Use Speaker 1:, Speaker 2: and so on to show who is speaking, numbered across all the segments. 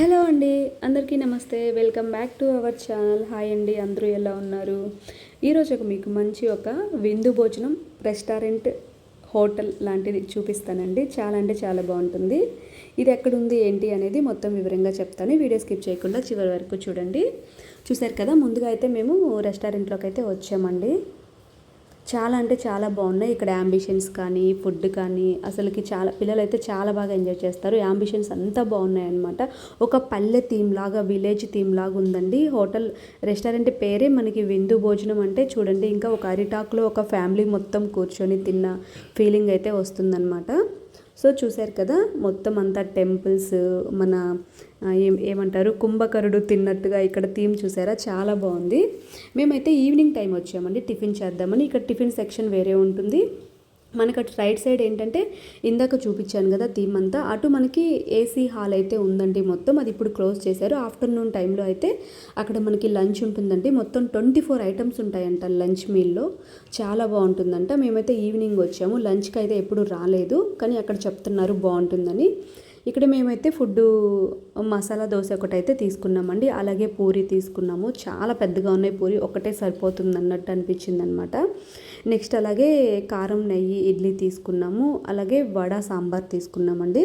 Speaker 1: Hello అండి అందరికీ నమస్తే. Welcome back to our channel. Hi అండి అందరూ ఎలా ఉన్నారు? ఈరోజు ఒక మీకు మంచి ఒక విందు భోజనం రెస్టారెంట్ హోటల్ లాంటిది చూపిస్తానండి. చాలా అంటే చాలా బాగుంటుంది. ఇది ఎక్కడుంది ఏంటి అనేది మొత్తం వివరంగా చెప్తాను. వీడియో స్కిప్ చేయకుండా చివరి వరకు చూడండి. చూసారు కదా ముందుగా అయితే మేము రెస్టారెంట్లోకి అయితే వచ్చామండి. చాలా అంటే చాలా బాగున్నాయి. ఇక్కడ యాంబిషన్స్ కానీ ఫుడ్ కానీ అసలుకి చాలా పిల్లలు అయితే చాలా బాగా ఎంజాయ్ చేస్తారు. యాంబిషన్స్ అంతా బాగున్నాయి అనమాట ఒక పల్లె థీమ్ లాగా విలేజ్ థీమ్ లాగా ఉందండి. హోటల్ రెస్టారెంట్ పేరే మనకి విందు భోజనం అంటే చూడండి ఇంకా ఒక అరిటాక్లో ఒక ఫ్యామిలీ మొత్తం కూర్చొని తిన్న ఫీలింగ్ అయితే వస్తుందన్నమాట. సో చూశారు కదా మొత్తం అంతా టెంపుల్స్ మన ఏం ఏమంటారు కుంభకరుడు తిన్నట్టుగా ఇక్కడ థీమ్ చూసారా? చాలా బాగుంది. మేమైతే ఈవినింగ్ టైం వచ్చామండి టిఫిన్ చేద్దామని. ఇక్కడ టిఫిన్ సెక్షన్ వేరే ఉంటుంది. మనకు అటు రైట్ సైడ్ ఏంటంటే ఇందాక చూపించాను కదా థీమ్ అంతా అటు మనకి ఏసీ హాల్ అయితే ఉందండి మొత్తం. అది ఇప్పుడు క్లోజ్ చేశారు. ఆఫ్టర్నూన్ టైంలో అయితే అక్కడ మనకి లంచ్ ఉంటుందండి. మొత్తం ట్వంటీ ఫోర్ ఐటమ్స్ ఉంటాయంట లంచ్ మీల్లో చాలా బాగుంటుందంట. మేమైతే ఈవినింగ్ వచ్చాము. లంచ్కి అయితే ఎప్పుడు రాలేదు. కానీ అక్కడ చెప్తున్నారు బాగుంటుందని. ఇక్కడ మేమైతే ఫుడ్ మసాలా దోశ ఒకటైతే తీసుకున్నామండి. అలాగే పూరి తీసుకున్నాము. చాలా పెద్దగా ఉన్నాయి. పూరి ఒకటే సరిపోతుంది అన్నట్టు అనిపించింది అనమాట నెక్స్ట్ అలాగే కారం నెయ్యి ఇడ్లీ తీసుకున్నాము. అలాగే వడ సాంబార్ తీసుకున్నామండి.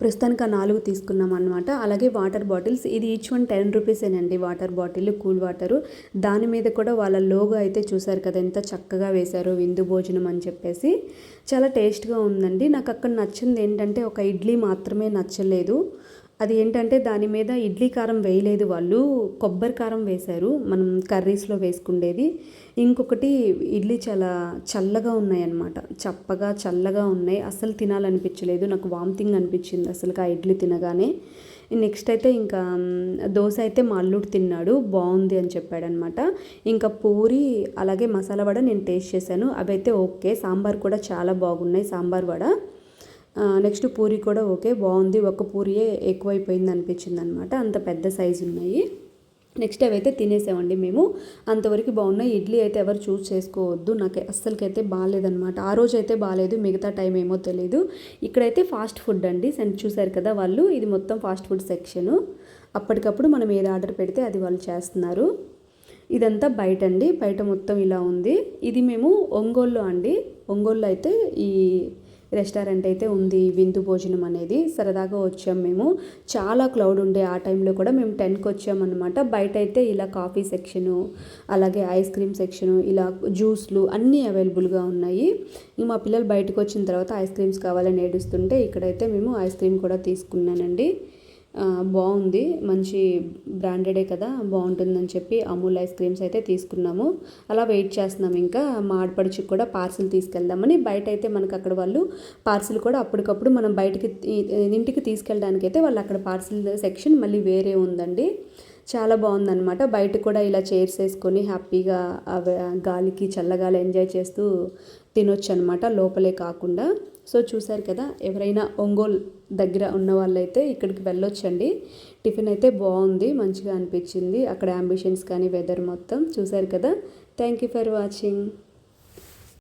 Speaker 1: ప్రస్తుతానికి ఆ నాలుగు తీసుకున్నాం అనమాట అలాగే వాటర్ బాటిల్స్ ఇది ఈచ్ వన్ టెన్ రూపీసేనండి వాటర్ బాటిల్ కూల్ వాటరు. దాని మీద కూడా వాళ్ళ లోగో అయితే చూసారు కదా ఎంత చక్కగా వేశారు విందు భోజనం అని చెప్పేసి. చాలా టేస్ట్గా ఉందండి. నాకు అక్కడ నచ్చింది ఏంటంటే ఒక ఇడ్లీ మాత్రమే నచ్చలేదు. అది ఏంటంటే దాని మీద ఇడ్లీ కారం వేయలేదు వాళ్ళు కొబ్బరి కారం వేశారు మనం కర్రీస్లో వేసుకుండేది. ఇంకొకటి ఇడ్లీ చాలా చల్లగా ఉన్నాయి అన్నమాట చప్పగా చల్లగా ఉన్నాయి. అసలు తినాలనిపించలేదు. నాకు వామిటింగ్ అనిపించింది అసలు ఆ ఇడ్లీ తినగానే. నెక్స్ట్ అయితే ఇంకా దోశ అయితే మా అల్లుడు తిన్నాడు. బాగుంది అని చెప్పాడనమాట ఇంకా పూరి అలాగే మసాలా వడ నేను టేస్ట్ చేశాను. అవి అయితే ఓకే. సాంబార్ కూడా చాలా బాగున్నాయి. సాంబార్ వడ. నెక్స్ట్ పూరి కూడా ఓకే బాగుంది. ఒక పూరియే ఎక్కువైపోయింది అనిపించింది అనమాట అంత పెద్ద సైజు ఉన్నాయి. నెక్స్ట్ అవైతే తినేసామండి మేము. అంతవరకు బాగున్నాయి. ఇడ్లీ అయితే ఎవరు చూస్ చేసుకోవద్దు. నాకు అస్సలకైతే బాగాలేదనమాట. ఆ రోజు అయితే బాగాలేదు. మిగతా టైం ఏమో తెలియదు ఇక్కడైతే ఫాస్ట్ ఫుడ్ అండి. చూసారు కదా వాళ్ళు. ఇది మొత్తం ఫాస్ట్ ఫుడ్ సెక్షను. అప్పటికప్పుడు మనం ఏది ఆర్డర్ పెడితే అది వాళ్ళు చేస్తున్నారు. ఇదంతా బయట అండి. బయట మొత్తం ఇలా ఉంది. ఇది మేము ఒంగోలు అండి. ఒంగోల్లో అయితే ఈ రెస్టారెంట్ అయితే ఉంది విందు భోజనం అనేది. సరదాగా వచ్చాం మేము. చాలా క్లౌడ్ ఉండే ఆ టైంలో కూడా మేము టెన్కి వచ్చామన్నమాట బయట అయితే ఇలా కాఫీ సెక్షను అలాగే ఐస్ క్రీమ్ సెక్షను ఇలా జ్యూస్లు అన్నీ అవైలబుల్గా ఉన్నాయి. మా పిల్లలు బయటకు వచ్చిన తర్వాత ఐస్ క్రీమ్స్ కావాలని ఏడుస్తుంటే ఇక్కడైతే మేము ఐస్ క్రీమ్ కూడా తీసుకున్నానండి. బాగుంది. మంచి బ్రాండెడే కదా బాగుంటుందని చెప్పి అమూల్ ఐస్ క్రీమ్స్ అయితే తీసుకున్నాము. అలా వెయిట్ చేస్తున్నాం ఇంకా. మా కూడా పార్సిల్ తీసుకెళ్దామని. బయట అయితే మనకు అక్కడ వాళ్ళు పార్సిల్ కూడా అప్పటికప్పుడు మనం బయటికి ఇంటికి తీసుకెళ్ళడానికి అయితే వాళ్ళు అక్కడ పార్సిల్ సెక్షన్ మళ్ళీ వేరే ఉందండి. చాలా బాగుందన్నమాట. బయట కూడా ఇలా చైర్స్ వేసుకొని హ్యాపీగా గాలికి చల్లగాలి ఎంజాయ్ చేస్తూ తినొచ్చు అనమాట లోపలే కాకుండా. సో చూశారు కదా ఎవరైనా ఒంగోలు దగ్గర ఉన్న వాళ్ళైతే ఇక్కడికి వెళ్ళొచ్చండి. టిఫిన్ అయితే బాగుంది మంచిగా అనిపించింది. అక్కడ అంబిషన్స్ కానీ వెదర్ మొత్తం చూశారు కదా. Thank you for watching